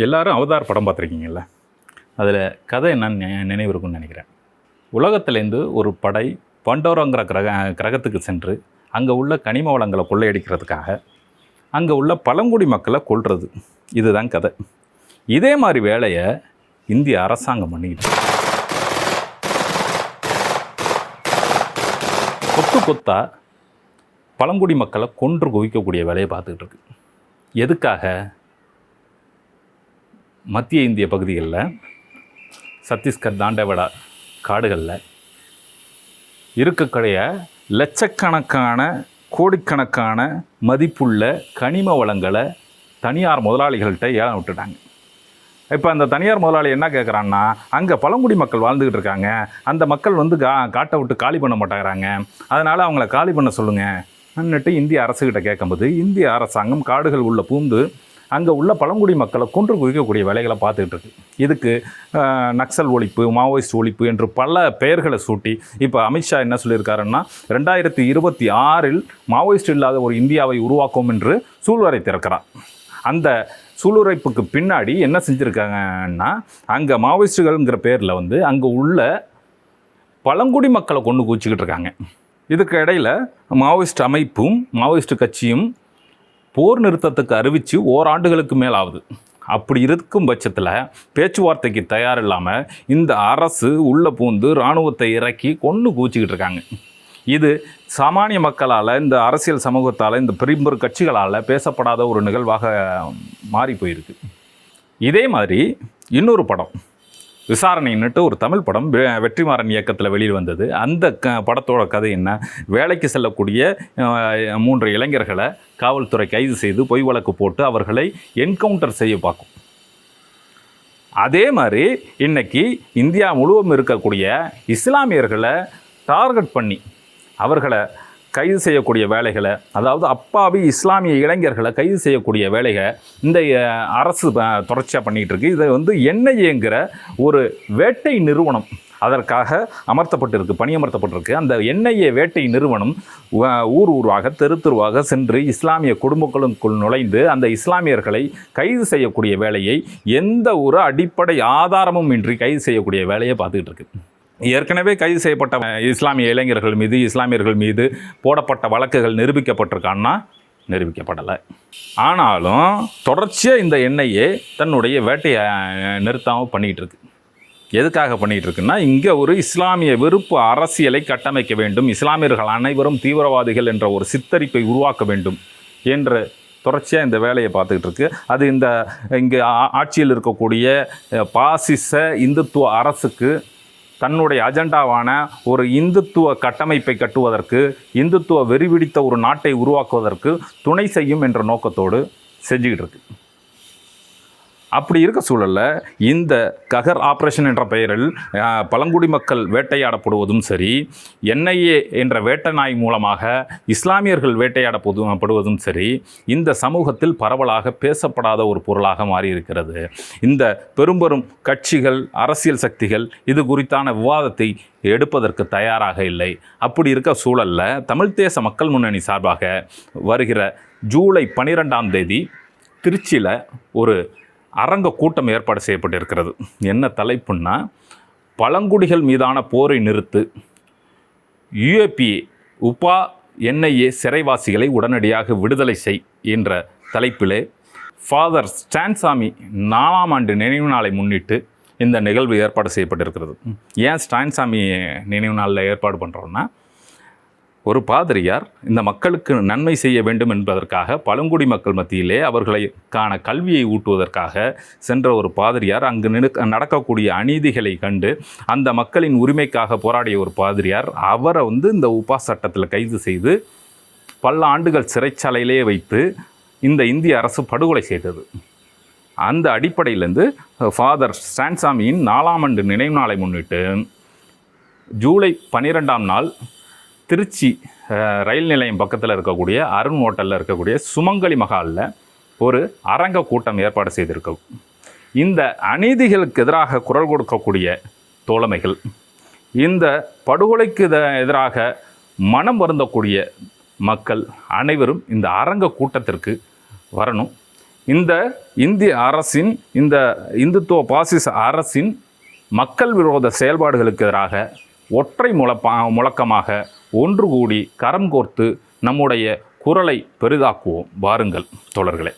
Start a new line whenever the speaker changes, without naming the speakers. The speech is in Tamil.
எல்லாரும் அவதார் படம் பார்த்துருக்கீங்கல்ல? அதில் கதை என்னன்னு நி- நினைவு இருக்கும்னு நினைக்கிறேன். உலகத்துலேருந்து ஒரு படை பண்டோரங்கிற கிரக கிரகத்துக்கு சென்று அங்கே உள்ள கனிம வளங்களை கொள்ளையடிக்கிறதுக்காக அங்கே உள்ள பழங்குடி மக்களை கொள்வது இதுதான் கதை. இதே மாதிரி வேலையை இந்திய அரசாங்கம் பண்ணிக்கிட்டு கொத்து கொத்தா பழங்குடி மக்களை கொன்று குவிக்கக்கூடிய வேலையை பார்த்துக்கிட்டு இருக்கு. எதுக்காக? மத்திய இந்திய பகுதிகளில் சத்தீஸ்கர் தாண்டவடா காடுகளில் இருக்கக்கூடிய லட்சக்கணக்கான கோடிக்கணக்கான மதிப்புள்ள கனிம வளங்களை தனியார் முதலாளிகள்கிட்ட ஏலம் விட்டுட்டாங்க. இப்போ அந்த தனியார் முதலாளி என்ன கேட்குறான்னா அங்கே பழங்குடி மக்கள் வாழ்ந்துக்கிட்டு இருக்காங்க. அந்த மக்கள் வந்து கா காட்டை விட்டு காலி பண்ண மாட்டேங்கிறாங்க. அதனால் அவங்கள காலி பண்ண சொல்லுங்கன்னுட்டு இந்திய அரசுக்கிட்ட கேட்கும்போது இந்திய அரசாங்கம் காடுகள் உள்ள பூந்து அங்கே உள்ள பழங்குடி மக்களை கொன்று குவிக்கக்கூடிய வேலைகளை பார்த்துக்கிட்டு இருக்கு. இதுக்கு நக்சல் ஒழிப்பு மாவோயிஸ்ட் ஒழிப்பு என்று பல பெயர்களை சூட்டி இப்போ அமித்ஷா என்ன சொல்லியிருக்காருன்னா ரெண்டாயிரத்தி இருபத்தி ஆறில் மாவோயிஸ்ட் இல்லாத ஒரு இந்தியாவை உருவாக்கும் என்று சூழ்வரை திறக்கிறார். அந்த சூளுரைப்புக்கு பின்னாடி என்ன செஞ்சுருக்காங்கன்னா அங்கே மாவோயிஸ்டுகள்ங்கிற பேரில் வந்து அங்கே உள்ள பழங்குடி மக்களை கொண்டு குவிச்சிக்கிட்டு இருக்காங்க. இதுக்கு இடையில மாவோயிஸ்ட் அமைப்பும் மாவோயிஸ்ட் கட்சியும் போர் நிறுத்தத்துக்கு அறிவித்து ஓராண்டுகளுக்கு மேல் ஆகுது அப்படி இருக்கும் பட்சத்தில் பேச்சுவார்த்தைக்கு தயார் இல்லாமல் இந்த அரசு உள்ளே பூந்து இராணுவத்தை இறக்கி கொன்று கூச்சிக்கிட்டு இருக்காங்க. இது சாமானிய மக்களால் இந்த அரசியல் சமூகத்தால் இந்த பெரும்பெரு கட்சிகளால் பேசப்படாத ஒரு நிகழ்வாக மாறி போயிருக்கு. இதே மாதிரி இன்னொரு படம். விசாரணைன்னுட்டு ஒரு தமிழ் படம் வெ- வெற்றிமாறன் இயக்கத்தில் வெளியில் வந்தது அந்த க படத்தோட கதை என்ன? வேலைக்கு செல்லக்கூடிய மூன்று இளைஞர்களை காவல்துறை கைது செய்து பொய் வழக்கு போட்டு அவர்களை என்கவுண்டர் செய்ய பார்க்கும். அதே மாதிரி இன்னைக்கு இந்தியா முழுவதும் இருக்கக்கூடிய இஸ்லாமியர்களை டார்கெட் பண்ணி அவர்களை கைது செய்யக்கூடிய வேலைகளை அதாவது அப்பாவி இஸ்லாமிய இளைஞர்களை கைது செய்யக்கூடிய வேலைகளை இந்த அரசு தொடர்ச்சியாக பண்ணிகிட்டு இருக்கு. இதை வந்து என்ஐஏங்கிற ஒரு வேட்டை நிறுவனம் அதற்காக அமர்த்தப்பட்டிருக்கு பணியமர்த்தப்பட்டிருக்கு அந்த என்ஐஏ வேட்டை நிறுவனம் ஊர் ஊர்வாக தெரு தெருவாக சென்று இஸ்லாமிய குடும்பங்களுக்குள் நுழைந்து அந்த இஸ்லாமியர்களை கைது செய்யக்கூடிய வேலையை எந்த ஒரு அடிப்படை ஆதாரமும் இன்றி கைது செய்யக்கூடிய வேலையை பார்த்துக்கிட்டு இருக்கு. ஏற்கனவே கைது செய்யப்பட்ட இஸ்லாமிய இளைஞர்கள் மீது இஸ்லாமியர்கள் மீது போடப்பட்ட வழக்குகள் நிரூபிக்கப்பட்டிருக்கான்னா நிரூபிக்கப்படலை. ஆனாலும் தொடர்ச்சியாக இந்த எண்ணெயை தன்னுடைய வேட்டையை நிறுத்தாமல் பண்ணிகிட்டு இருக்கு எதுக்காக பண்ணிகிட்டு இருக்குன்னா இங்கே ஒரு இஸ்லாமிய வெறுப்பு அரசியலை கட்டமைக்க வேண்டும். இஸ்லாமியர்கள் அனைவரும் தீவிரவாதிகள் என்ற ஒரு சித்தரிப்பை உருவாக்க வேண்டும் என்ற தொடர்ச்சியாக இந்த வேலையை பார்த்துக்கிட்டு இருக்கு அது இந்த இங்கே ஆட்சியில் இருக்கக்கூடிய பாசிச இந்துத்துவ அரசுக்கு தன்னுடைய அஜெண்டாவான ஒரு இந்துத்துவ கட்டமைப்பை கட்டுவதற்கு இந்துத்துவ வெறிபிடித்த ஒரு நாட்டை உருவாக்குவதற்கு துணை செய்யும் என்ற நோக்கத்தோடு செஞ்சுக்கிட்டு இருக்கு. அப்படி இருக்க சூழல்ல இந்த ககர் ஆப்ரேஷன் என்ற பெயரில் பழங்குடி மக்கள் வேட்டையாடப்படுவதும் சரி என்ஐஏ என்ற வேட்டை நாய் மூலமாக இஸ்லாமியர்கள் வேட்டையாடப்படுவதும் சரி இந்த சமூகத்தில் பரவலாக பேசப்படாத ஒரு பொருளாக மாறியிருக்கிறது. இந்த பெரும்பெரும் கட்சிகள் அரசியல் சக்திகள் இது குறித்தான விவாதத்தை எடுப்பதற்கு தயாராக இல்லை. அப்படி இருக்க சூழல்ல தமிழ் தேச மக்கள் முன்னணி சார்பாக வருகிற ஜூலை பனிரெண்டாம் தேதி திருச்சியில் ஒரு அரங்க கூட்டம் ஏற்பாடு செய்யப்பட்டிருக்கிறது. என்ன தலைப்புன்னா பழங்குடிகள் மீதான போரை நிறுத்து யுஏபிஏ உபா என்ஐஏ சிறைவாசிகளை உடனடியாக விடுதலை செய் என்ற தலைப்பிலே ஃபாதர் ஸ்டான்சாமி நாலாம் ஆண்டு நினைவு நாளை முன்னிட்டு இந்த நிகழ்வு ஏற்பாடு செய்யப்பட்டிருக்கிறது. ஏன் ஸ்டான்சாமி நினைவு நாளில் ஏற்பாடு பண்ணுறோன்னா ஒரு பாதிரியார் இந்த மக்களுக்கு நன்மை செய்ய வேண்டும் என்பதற்காக பழங்குடி மக்கள் மத்தியிலே அவர்களை காண கல்வியை ஊட்டுவதற்காக சென்ற ஒரு பாதிரியார் அங்கு நடக்கக்கூடிய அநீதிகளை கண்டு அந்த மக்களின் உரிமைக்காக போராடிய ஒரு பாதிரியார் அவரை வந்து இந்த உபா சட்டத்தில் கைது செய்து பல ஆண்டுகள் சிறைச்சாலையிலே வைத்து இந்த இந்திய அரசு படுகொலை செய்தது. அந்த அடிப்படையிலேருந்து ஃபாதர் ஸ்டான்சாமியின் நாலாம் ஆண்டு நினைவு நாளை முன்னிட்டு ஜூலை பன்னிரெண்டாம் நாள் திருச்சி ரயில் நிலையம் பக்கத்தில் இருக்கக்கூடிய அருண் ஹோட்டலில் இருக்கக்கூடிய சுமங்கலி மகாலில் ஒரு அரங்க கூட்டம் ஏற்பாடு செய்திருக்கும் இந்த அநீதிகளுக்கு எதிராக குரல் கொடுக்கக்கூடிய தோழமைகள் இந்த படுகொலைக்கு எதிராக மனம் வருந்தக்கூடிய மக்கள் அனைவரும் இந்த அரங்க கூட்டத்திற்கு வரணும். இந்த இந்திய அரசின் இந்த இந்துத்துவ பாசிச அரசின் மக்கள் விரோத செயல்பாடுகளுக்கு எதிராக ஒற்றை முழப்பா முழக்கமாக ஒன்று கூடி கரம் கோர்த்து நம்முடைய குரலை பெரிதாக்குவோம். வாருங்கள் தோழர்களே.